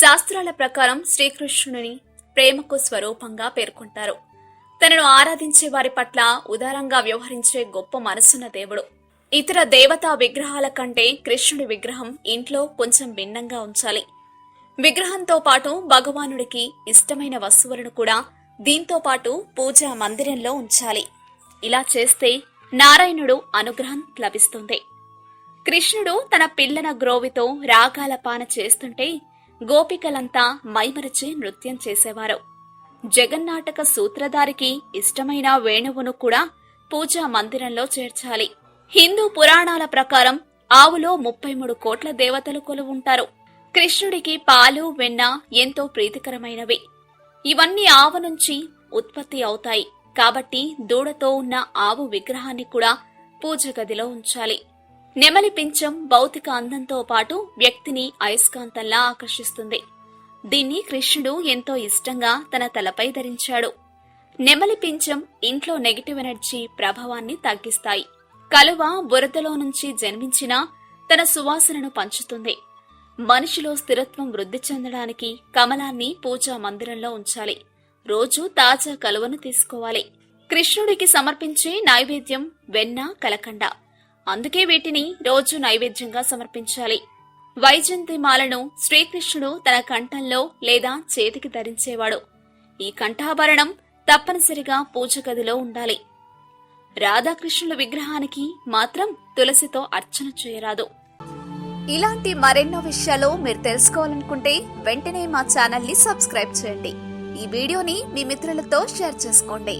శాస్త్రాల ప్రకారం శ్రీకృష్ణుని ప్రేమకు స్వరూపంగా పేర్కొంటారు. తనను ఆరాధించే వారి పట్ల ఉదారంగా వ్యవహరించే గొప్ప మనసున్న దేవుడు. ఇతర దేవతా విగ్రహాల కంటే కృష్ణుడి విగ్రహం ఇంట్లో కొంచెం భిన్నంగా ఉంచాలి. విగ్రహంతో పాటు భగవానుడికి ఇష్టమైన వస్తువులను కూడా దీంతో పాటు పూజా మందిరంలో ఉంచాలి. ఇలా చేస్తే నారాయణుడు అనుగ్రహం లభిస్తుంది. కృష్ణుడు తన పిల్లన గ్రోవితో రాగాల పాన చేస్తుంటే గోపికలంతా మైమరచి నృత్యం చేసేవారు. జగన్నాటక సూత్రధారికి ఇష్టమైన వేణువును కూడా పూజా మందిరంలో చేర్చాలి. హిందూ పురాణాల ప్రకారం ఆవులో ముప్పై మూడు కోట్ల దేవతలు కొలువుంటారు. కృష్ణుడికి పాలు వెన్న ఎంతో ప్రీతికరమైనవి. ఇవన్నీ ఆవు నుంచి ఉత్పత్తి అవుతాయి. కాబట్టి దూడతో ఉన్న ఆవు విగ్రహాన్ని కూడా పూజ గదిలో ఉంచాలి. నెమలి పించం భౌతిక అందంతో పాటు వ్యక్తిని అయస్కాంతంలా ఆకర్షిస్తుంది. దీన్ని కృష్ణుడు ఎంతో ఇష్టంగా తన తలపై ధరించాడు. నెమలి పించం ఇంట్లో నెగిటివ్ ఎనర్జీ ప్రభావాన్ని తగ్గిస్తాయి. కలువ బురదలో నుంచి జన్మించిన తన సువాసనను పంచుతుంది. మనిషిలో స్థిరత్వం వృద్ధి చెందడానికి కమలాన్ని పూజా మందిరంలో ఉంచాలి. రోజు తాజా కలువను తీసుకోవాలి. కృష్ణుడికి సమర్పించే నైవేద్యం వెన్న కలకండ. అందుకే వీటిని రోజు నైవేద్యంగా సమర్పించాలి. వైజంతి మాలను శ్రీకృష్ణుడు తన కంఠంలో లేదా చేతికి ధరించేవాడు. ఈ కంఠాభరణం తప్పనిసరిగా పూజ గదిలో ఉండాలి. రాధాకృష్ణుల విగ్రహానికి మాత్రం తులసితో అర్చన చేయరాదు. ఇలాంటి మరెన్నో విషయాలు మీరు తెలుసుకోవాలనుకుంటే వెంటనే మా ఛానల్ని సబ్స్క్రైబ్ చేయండి. ఈ వీడియోని మీ మిత్రులతో షేర్ చేసుకోండి.